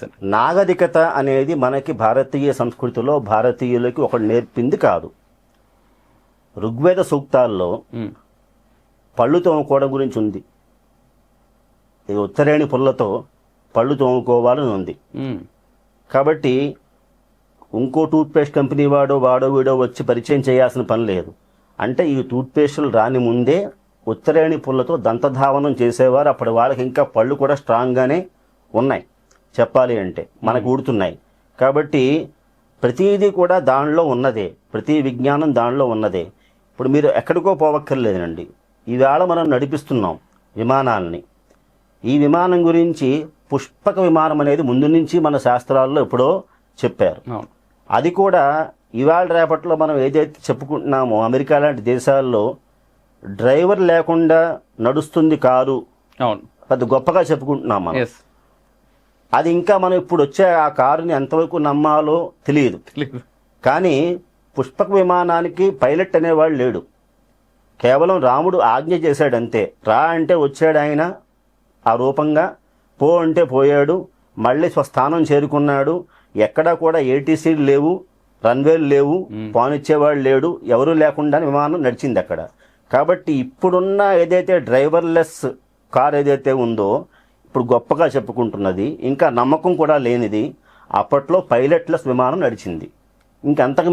Sir నాగరికత అనేది మనకి భారతీయ సంస్కృతిలో భారతీయులకి ఒకటి నేర్పింది కాదు. ఋగ్వేద సూక్తాల్లో పళ్ళు తోముకోవడం గురించి ఉంది. ఇది ఉత్తరేణి పుల్లతో పళ్ళు తోముకోవాలని ఉంది. కాబట్టి ఇంకో టూత్పేస్ట్ కంపెనీ వాడో వాడో వీడో వచ్చి పరిచయం చేయాల్సిన పని లేదు. అంటే ఈ టూత్పేస్టులు రాని ముందే ఉత్తరేణి పుల్లతో దంతధావనం చేసేవారు. అప్పటి వాళ్ళకి ఇంకా పళ్ళు కూడా స్ట్రాంగ్గానే ఉన్నాయి. చెప్పాలి అంటే మనకు ఊడుతున్నాయి. కాబట్టి ప్రతిదీ కూడా దానిలో ఉన్నదే. ప్రతి విజ్ఞానం దానిలో ఉన్నదే. ఇప్పుడు మీరు ఎక్కడికో పోవక్కర్లేదండి. ఈవేళ మనం నడిపిస్తున్నాం విమానాలని. ఈ విమానం గురించి పుష్పక విమానం అనేది ముందు నుంచి మన శాస్త్రాల్లో ఎప్పుడో చెప్పారు. అది కూడా ఇవాళ రేపట్లో మనం ఏదైతే చెప్పుకుంటున్నామో అమెరికా లాంటి దేశాల్లో డ్రైవర్ లేకుండా నడుస్తుంది కారు. పెద్ద గొప్పగా చెప్పుకుంటున్నాం మనం. అది ఇంకా మనం ఇప్పుడు వచ్చే ఆ కారుని ఎంతవరకు నమ్మాలో తెలియదు. కానీ పుష్పక విమానానికి పైలట్ అనేవాడు లేడు. కేవలం రాముడు ఆజ్ఞ చేశాడంతే. రా అంటే వచ్చాడు ఆయన ఆ రూపంగా పో అంటే పోయాడు మళ్ళీ స్వస్థానం చేరుకున్నాడు ఎక్కడా కూడా ఏటీసీలు లేవు రన్వేలు లేవు పానిచ్చేవాడు లేడు ఎవరు లేకుండా విమానం నడిచింది అక్కడ. కాబట్టి ఇప్పుడున్న ఏదైతే డ్రైవర్లెస్ కార్ ఏదైతే ఉందో ఇప్పుడు గొప్పగా చెప్పుకుంటున్నది ఇంకా నమ్మకం కూడా లేనిది అప్పట్లో పైలట్లెస్ విమానం నడిచింది. ఇంకంతకు